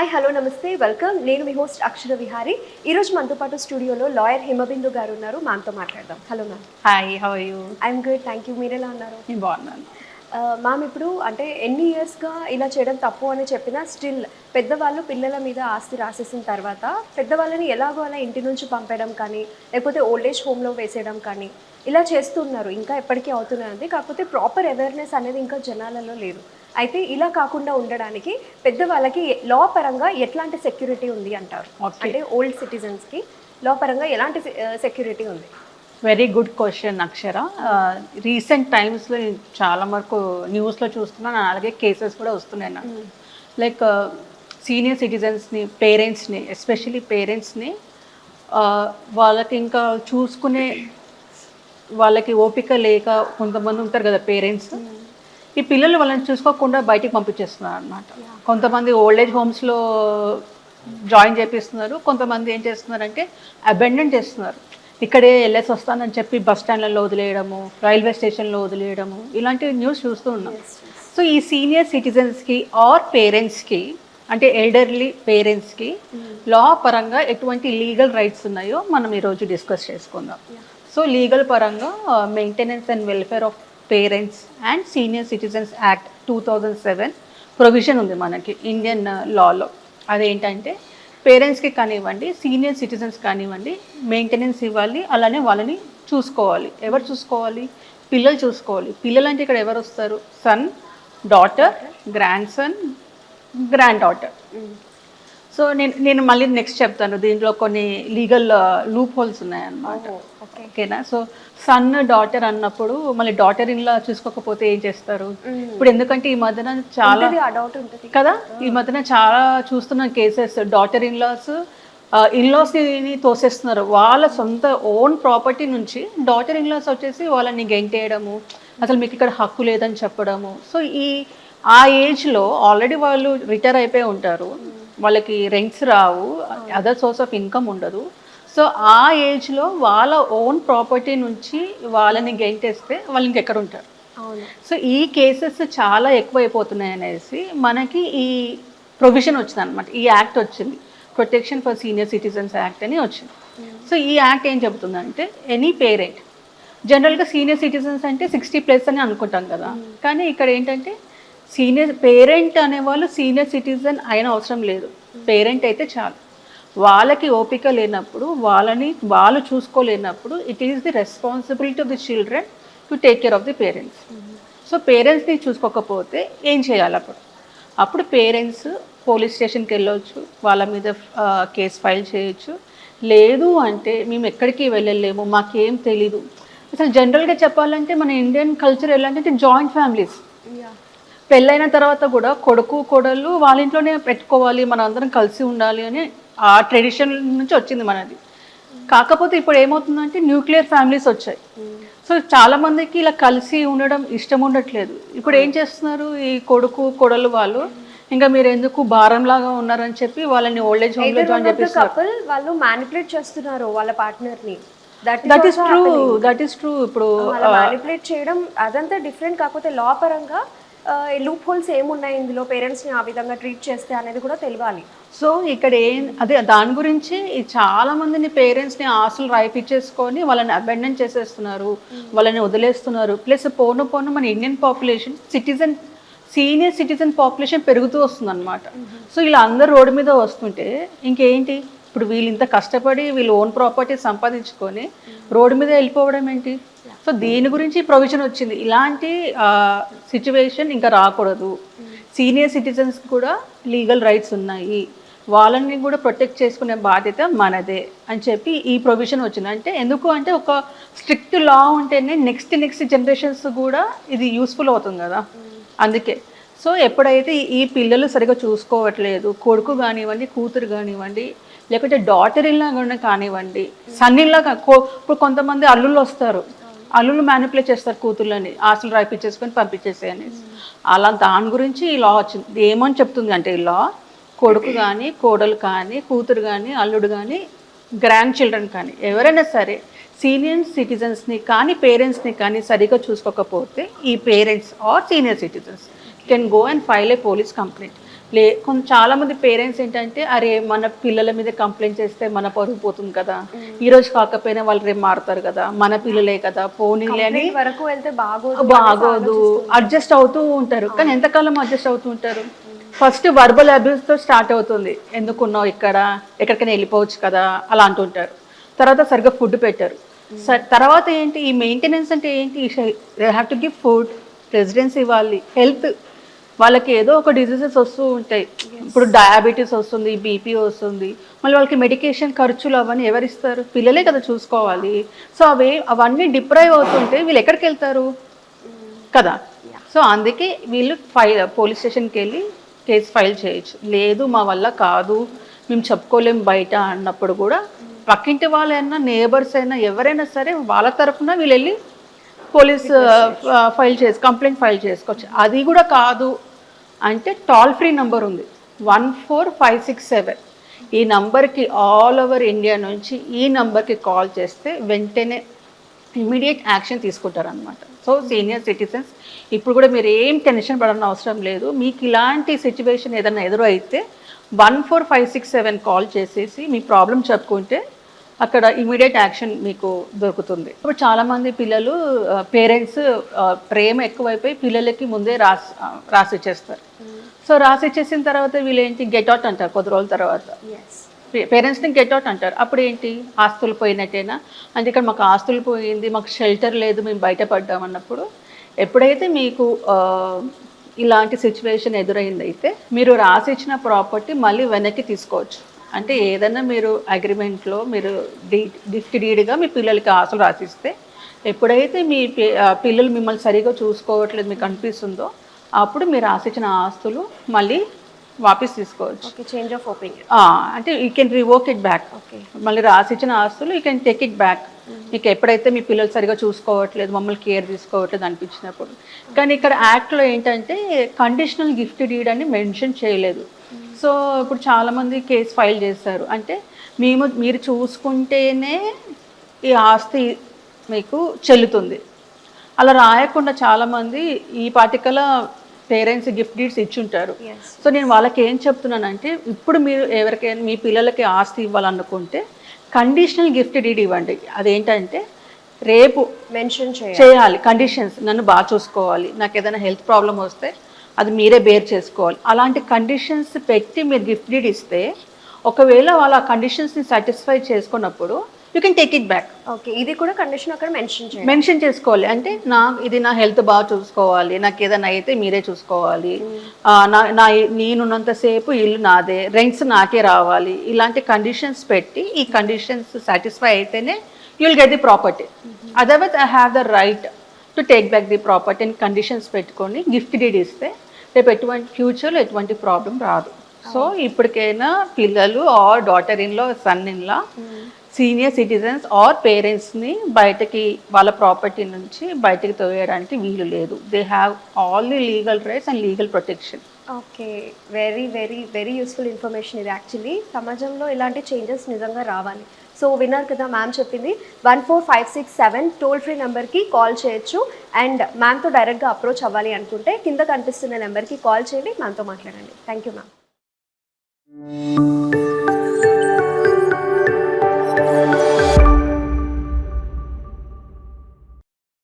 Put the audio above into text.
Hi hello నమస్తే. Welcome నేను మీ host అక్షర విహారి. ఈరోజు మనతో పాటు స్టూడియోలో లాయర్ హిమబిందు గారు ఉన్నారు. మ్యామ్తో మాట్లాడదాం. Hello ma'am hi how you I'm good thank you మీరు ఎలా ఉన్నారు? నేను బాగున్నాను. మ్యామ్ ఇప్పుడు అంటే ఎన్ని ఇయర్స్గా ఇలా చేయడం తప్పు అని చెప్పినా స్టిల్ పెద్దవాళ్ళు పిల్లల మీద ఆస్తి రాసేసిన తర్వాత పెద్దవాళ్ళని ఎలాగో అలా ఇంటి నుంచి పంపడం కానీ లేకపోతే ఓల్డేజ్ హోమ్లో వేసేయడం కానీ ఇలా చేస్తున్నారు. ఇంకా ఎప్పటికీ అవుతున్నది కాకపోతే ప్రాపర్ అవేర్నెస్ అనేది ఇంకా జనాలలో లేదు. అయితే ఇలా కాకుండా ఉండడానికి పెద్దవాళ్ళకి లా పరంగా ఎట్లాంటి సెక్యూరిటీ ఉంది అంటారు. అంటే ఓల్డ్ సిటిజన్స్కి లా పరంగా ఎలాంటి సెక్యూరిటీ ఉంది? Very good question Akshara recent టైమ్స్లో చాలా వరకు న్యూస్లో చూస్తున్నాను అలాగే కేసెస్ కూడా వస్తున్నాయి నాకు. లైక్ సీనియర్ సిటిజన్స్ని పేరెంట్స్ని ఎస్పెషలీ పేరెంట్స్ని వాళ్ళకి ఇంకా చూసుకునే వాళ్ళకి ఓపిక లేక కొంతమంది ఉంటారు కదా పేరెంట్స్ ఈ పిల్లలు వాళ్ళని చూసుకోకుండా బయటికి పంపించేస్తున్నారు అనమాట కొంతమంది ఓల్డ్ ఏజ్ హోమ్స్లో జాయిన్ చేపిస్తున్నారు. కొంతమంది ఏం చేస్తున్నారంటే అబెండన్ చేస్తున్నారు. ఇక్కడే వెళ్ళేసి వస్తానని చెప్పి బస్ స్టాండ్లలో వదిలేయడము రైల్వే స్టేషన్లో వదిలేయడము ఇలాంటి న్యూస్ చూస్తూ ఉన్నాం. సో ఈ సీనియర్ సిటిజన్స్కి ఆర్ పేరెంట్స్కి అంటే ఎల్డర్లీ పేరెంట్స్కి లా పరంగా ఎటువంటి లీగల్ రైట్స్ ఉన్నాయో మనం ఈరోజు డిస్కస్ చేసుకుందాం. సో లీగల్ పరంగా maintenance and welfare of parents and senior citizens act two thousand seven provision ఉంది మనకి ఇండియన్ uh, లాలో అదేంటంటే పేరెంట్స్కి కానివ్వండి సీనియర్ సిటిజన్స్ కానివ్వండి మెయింటెనెన్స్ ఇవ్వాలి అలానే వాళ్ళని చూసుకోవాలి. ఎవరు చూసుకోవాలి? పిల్లలు చూసుకోవాలి. పిల్లలు అంటే ఇక్కడ ఎవరు వస్తారు? Son daughter grandson granddaughter. So నేను నేను మళ్ళీ నెక్స్ట్ చెప్తాను. దీంట్లో కొన్ని లీగల్ లూప్ హోల్స్ ఉన్నాయన్నమాట. ఓకే. ఓకేనా? సో సన్ డాటర్ అన్నప్పుడు మళ్ళీ డాటర్ ఇన్లా చూసుకోకపోతే ఏం చేస్తారు? ఇప్పుడు ఎందుకంటే ఈ మధ్యన చాలా కదా? ఈ మధ్యన చాలా చూస్తున్న కేసెస్ డాటర్ ఇన్లాస్ ఇన్లాస్ని తోసేస్తున్నారు. వాళ్ళ సొంత ఓన్ ప్రాపర్టీ నుంచి డాటర్ ఇన్లాస్ వచ్చేసి వాళ్ళని గెంటేయడము అసలు మీకు ఇక్కడ హక్కు లేదని చెప్పడము. సో ఈ ఆ ఏజ్లో ఆల్రెడీ వాళ్ళు రిటైర్ అయిపోయి ఉంటారు. వాళ్ళకి రెంట్స్ రావు. అదర్ సోర్స్ ఆఫ్ ఇన్కమ్ ఉండదు. సో ఆ ఏజ్లో వాళ్ళ ఓన్ ప్రాపర్టీ నుంచి వాళ్ళని గెంటేస్తే వాళ్ళు ఇంకెక్కడ ఉంటారు? సో ఈ కేసెస్ చాలా ఎక్కువైపోతున్నాయి అనేసి మనకి ఈ ప్రొవిజన్ వచ్చింది అనమాట ఈ యాక్ట్ వచ్చింది. Protection for senior citizens act అని వచ్చింది. సో ఈ యాక్ట్ ఏం చెబుతుందంటే ఎనీ పేరెంట్ జనరల్గా సీనియర్ సిటిజన్స్ అంటే సిక్స్టీ ప్లస్ అని అనుకుంటాం కదా. కానీ ఇక్కడ ఏంటంటే సీనియర్ పేరెంట్ అనేవాళ్ళు సీనియర్ సిటిజన్ అయిన అవసరం లేదు. పేరెంట్ అయితే చాలు. వాళ్ళకి ఓపిక లేనప్పుడు వాళ్ళని వాళ్ళు చూసుకోలేనప్పుడు it is the responsibility of the children to take care of the parents so పేరెంట్స్ని చూసుకోకపోతే ఏం చేయాలి అప్పుడు? అప్పుడు పేరెంట్స్ పోలీస్ స్టేషన్కి వెళ్ళొచ్చు వాళ్ళ మీద కేసు ఫైల్ చేయొచ్చు. లేదు అంటే మేము ఎక్కడికి వెళ్ళలేము మాకేం తెలీదు. అసలు జనరల్గా చెప్పాలంటే మన ఇండియన్ కల్చర్ ఎలా అంటే జాయింట్ ఫ్యామిలీస్ పెళ్ళైన తర్వాత కూడా కొడుకు కోడళ్ళు వాళ్ళ ఇంట్లోనే పెట్టుకోవాలి మన అందరం కలిసి ఉండాలి అని ఆ ట్రెడిషన్ నుంచి వచ్చింది మనది. కాకపోతే ఇప్పుడు ఏమవుతుందంటే న్యూక్లియర్ ఫ్యామిలీస్ వచ్చాయి. సో చాలా మందికి ఇలా కలిసి ఉండడం ఇష్టం ఉండట్లేదు. ఇప్పుడు ఏం చేస్తున్నారు ఈ కొడుకు కొడలు వాళ్ళు? ఇంకా మీరు ఎందుకు భారంలాగా ఉన్నారని చెప్పి వాళ్ళని ఓల్డ్ ఏజ్ హోమ్లో జాయిన్ వాళ్ళు మ్యానిపులేట్ చేస్తున్నారు వాళ్ళ పార్ట్నర్ని. That is true that is true ఇప్పుడు మ్యానిపులేట్ చేయడం అదంతా డిఫరెంట్ కాకపోతే లా పరంగా లూప్ హోల్స్ ఏమున్నాయి ఇందులో? పేరెంట్స్ని ఆ విధంగా ట్రీట్ చేస్తే అనేది కూడా తెలియాలి సో ఇక్కడ ఏం అదే దాని గురించి చాలా మందిని పేరెంట్స్ని ఆశలు రాయిపించేసుకొని వాళ్ళని అబెండన్ చేసేస్తున్నారు. వాళ్ళని వదిలేస్తున్నారు. ప్లస్ పోను పోను మన Indian population citizen senior citizen population పెరుగుతూ వస్తుంది అనమాట సో ఇలా అందరు రోడ్డు మీద వస్తుంటే ఇంకేంటి? ఇప్పుడు వీళ్ళు ఇంత కష్టపడి వీళ్ళు ఓన్ ప్రాపర్టీ సంపాదించుకొని రోడ్డు మీద వెళ్ళిపోవడం ఏంటి? సో దీని గురించి ప్రొవిజన్ వచ్చింది. ఇలాంటి సిచ్యువేషన్ ఇంకా రాకూడదు. సీనియర్ సిటిజన్స్ కూడా లీగల్ రైట్స్ ఉన్నాయి. వాళ్ళని కూడా ప్రొటెక్ట్ చేసుకునే బాధ్యత మనదే అని చెప్పి ఈ ప్రొవిజన్ వచ్చింది. అంటే ఎందుకు అంటే ఒక స్ట్రిక్ట్ లా ఉంటేనే నెక్స్ట్ నెక్స్ట్ జనరేషన్స్ కూడా ఇది యూస్ఫుల్ అవుతుంది కదా. అందుకే. సో ఎప్పుడైతే ఈ- పిల్లలు సరిగా చూసుకోవట్లేదు కొడుకు కానివ్వండి కూతురు కానివ్వండి లేకపోతే డాటర్ ఇల్లా కూడా కానివ్వండి సన్ ఇల్లా ఇప్పుడు కొంతమంది అల్లుళ్ళు వస్తారు. అల్లుళ్ళు మ్యానిపులేట్ చేస్తారు కూతుర్లని ఆస్తులు రాయిపించేసుకొని పంపించేసేయని అలా దాని గురించి ఈ లా వచ్చింది. ఏమని చెప్తుంది అంటే ఈ లా కొడుకు కానీ కోడలు కానీ కూతురు కానీ అల్లుడు కానీ గ్రాండ్ చిల్డ్రన్ కానీ ఎవరైనా సరే సీనియర్ సిటిజన్స్ని కానీ పేరెంట్స్ని కానీ సరిగా చూసుకోకపోతే ఈ parents or senior citizens can go and file a police complaint లే కొంత చాలా మంది పేరెంట్స్ ఏంటంటే అరే మన పిల్లల మీద కంప్లైంట్ చేస్తే మన పరుగు పోతుంది కదా. ఈ రోజు కాకపోయినా వాళ్ళు రేపు మారుతారు కదా. మన పిల్లలే కదా పోనీలే అని వరకు వెళ్తే బాగోదు బాగోదు. అడ్జస్ట్ అవుతూ ఉంటారు. కానీ ఎంతకాలం అడ్జస్ట్ అవుతూ ఉంటారు? ఫస్ట్ వర్బల్ అబ్యూస్తో స్టార్ట్ అవుతుంది. ఎందుకున్నావు ఇక్కడ? ఎక్కడికైనా వెళ్ళిపోవచ్చు కదా? అలా అంటుంటారు. తర్వాత సరిగ్గా ఫుడ్ పెట్టారు. తర్వాత ఏంటి? ఈ మెయింటెనెన్స్ అంటే ఏంటి? They have to give food residence ఇవ్వాలి హెల్త్ వాళ్ళకి ఏదో ఒక డిసీజెస్ వస్తూ ఉంటాయి. ఇప్పుడు డయాబెటీస్ వస్తుంది బీపీ వస్తుంది. మళ్ళీ వాళ్ళకి మెడికేషన్ ఖర్చులు అవన్నీ ఎవరిస్తారు? పిల్లలే కదా చూసుకోవాలి. సో అవి అవన్నీ డిప్రైవ్ అవుతుంటే వీళ్ళు ఎక్కడికి వెళ్తారు? కదా? సో అందుకే వీళ్ళు ఫైల్ పోలీస్ స్టేషన్కి వెళ్ళి కేసు ఫైల్ చేయొచ్చు. లేదు మా వల్ల కాదు మేము చెప్పుకోలేం బయట అన్నప్పుడు కూడా పక్కింటి వాళ్ళైనా నేబర్స్ అయినా ఎవరైనా సరే వాళ్ళ తరఫున వీళ్ళు వెళ్ళి పోలీస్ ఫైల్ చేసి కంప్లైంట్ ఫైల్ చేసుకోవచ్చు. అది కూడా కాదు. అంటే టోల్ ఫ్రీ నంబర్ ఉంది. One four five six seven ఈ నంబర్కి ఆల్ ఓవర్ ఇండియా నుంచి ఈ నంబర్కి కాల్ చేస్తే వెంటనే ఇమీడియట్ యాక్షన్ తీసుకుంటారనమాట సో సీనియర్ సిటిజన్స్ ఇప్పుడు కూడా మీరు ఏం టెన్షన్ పడన అవసరం లేదు. మీకు ఇలాంటి సిచ్యువేషన్ ఏదైనా ఎదురు అయితే one four five six seven call చేసేసి మీ ప్రాబ్లం చెప్పుకుంటే అక్కడ ఇమీడియట్ యాక్షన్ మీకు దొరుకుతుంది. ఇప్పుడు చాలామంది పిల్లలు పేరెంట్స్ ప్రేమ ఎక్కువైపోయి పిల్లలకి ముందే రాసి రాసి ఇచ్చేస్తారు సో రాసి ఇచ్చేసిన తర్వాత వీళ్ళు ఏంటి గెట్ అవుట్ అంటారు కొద్ది రోజుల తర్వాత. పేరెంట్స్ని గెట్ అవుట్ అంటారు. అప్పుడు ఏంటి ఆస్తులు పోయినట్టేనా? అంటే ఇక్కడ మాకు ఆస్తులు పోయింది మాకు షెల్టర్ లేదు మేము బయటపడ్డాం అన్నప్పుడు ఎప్పుడైతే మీకు ఇలాంటి సిచ్యువేషన్ ఎదురైందైతే మీరు రాసిచ్చిన ప్రాపర్టీ మళ్ళీ వెనక్కి తీసుకోవచ్చు. అంటే ఏదైనా మీరు అగ్రిమెంట్లో మీరు డీ గిఫ్ట్ డీడ్గా మీ పిల్లలకి ఆశలు రాసిస్తే ఎప్పుడైతే మీ పిల్లలు మిమ్మల్ని సరిగా చూసుకోవట్లేదు మీకు అనిపిస్తుందో అప్పుడు మీరు రాసిచ్చిన ఆస్తులు మళ్ళీ వాపస్ తీసుకోవచ్చు. చేంజ్ ఆఫ్ ఒపీనియన్ అంటే you can revoke it back okay మళ్ళీ రాసిచ్చిన ఆస్తులు you can take it back మీకు ఎప్పుడైతే మీ పిల్లలు సరిగా చూసుకోవట్లేదు మమ్మల్ని కేర్ తీసుకోవట్లేదు అనిపించినప్పుడు. కానీ ఇక్కడ యాక్ట్లో ఏంటంటే కండిషనల్ గిఫ్ట్ డీడ్ అని మెన్షన్ చేయలేదు. సో ఇప్పుడు చాలామంది కేసు ఫైల్ చేస్తారు అంటే మేము మీరు చూసుకుంటేనే ఈ ఆస్తి మీకు చెల్లుతుంది. అలా రాయకుండా చాలామంది ఈ పాటికల పేరెంట్స్ గిఫ్ట్ డీడ్స్ ఇచ్చుంటారు. సో నేను వాళ్ళకి ఏం చెప్తున్నానంటే ఇప్పుడు మీరు ఎవరికైనా మీ పిల్లలకి ఆస్తి ఇవ్వాలనుకుంటే కండిషనల్ గిఫ్ట్ డీడ్ ఇవ్వండి. అదేంటంటే రేపు మెన్షన్ చేయాలి. చేయాలి. కండిషన్స్. నన్ను బాగా చూసుకోవాలి. నాకు ఏదైనా హెల్త్ ప్రాబ్లం వస్తే అది మీరే బేర్ చేసుకోవాలి. అలాంటి కండిషన్స్ పెట్టి మీరు గిఫ్ట్ డీడ్ ఇస్తే ఒకవేళ వాళ్ళ కండిషన్స్ని సాటిస్ఫై చేసుకున్నప్పుడు you can take it back okay ఇది కూడా కండిషన్ అక్కడ మెన్షన్ చేయాలి. మెన్షన్ చేసుకోవాలి. అంటే నా ఇది నా హెల్త్ బాగా చూసుకోవాలి నాకు ఏదైనా అయితే మీరే చూసుకోవాలి. ఆ, నా నా నేనున్నంతసేపు ఇల్లు నాదే రెంట్స్ నాకే రావాలి. ఇలాంటి కండిషన్స్ పెట్టి ఈ కండిషన్స్ సాటిస్ఫై అయితేనే you will get the property otherwise I have the right to take back the property అని కండిషన్స్ పెట్టుకొని గిఫ్ట్ డీడ్ ఇస్తే రేపు ఎటువంటి ఫ్యూచర్లో ఎటువంటి ప్రాబ్లం రాదు. సో ఇప్పటికైనా పిల్లలు or daughter in law son in law senior citizens or పేరెంట్స్ని బయటకి వాళ్ళ ప్రాపర్టీ నుంచి బయటకి తోయడానికి వీలు లేదు. They have all the legal rights and legal protection okay. Very very very useful information ఇది యాక్చువల్లీ సమాజంలో ఇలాంటి చేంజెస్ నిజంగా రావాలి. సో విన్నారు కదా మ్యామ్ చెప్పింది. One four five six seven toll free నెంబర్కి కాల్ చేయొచ్చు. అండ్ మ్యామ్తో డైరెక్ట్గా అప్రోచ్ అవ్వాలి అనుకుంటే కింద కనిపిస్తున్న నెంబర్కి కాల్ చేయండి మ్యామ్తో మాట్లాడండి. Thank you ma'am.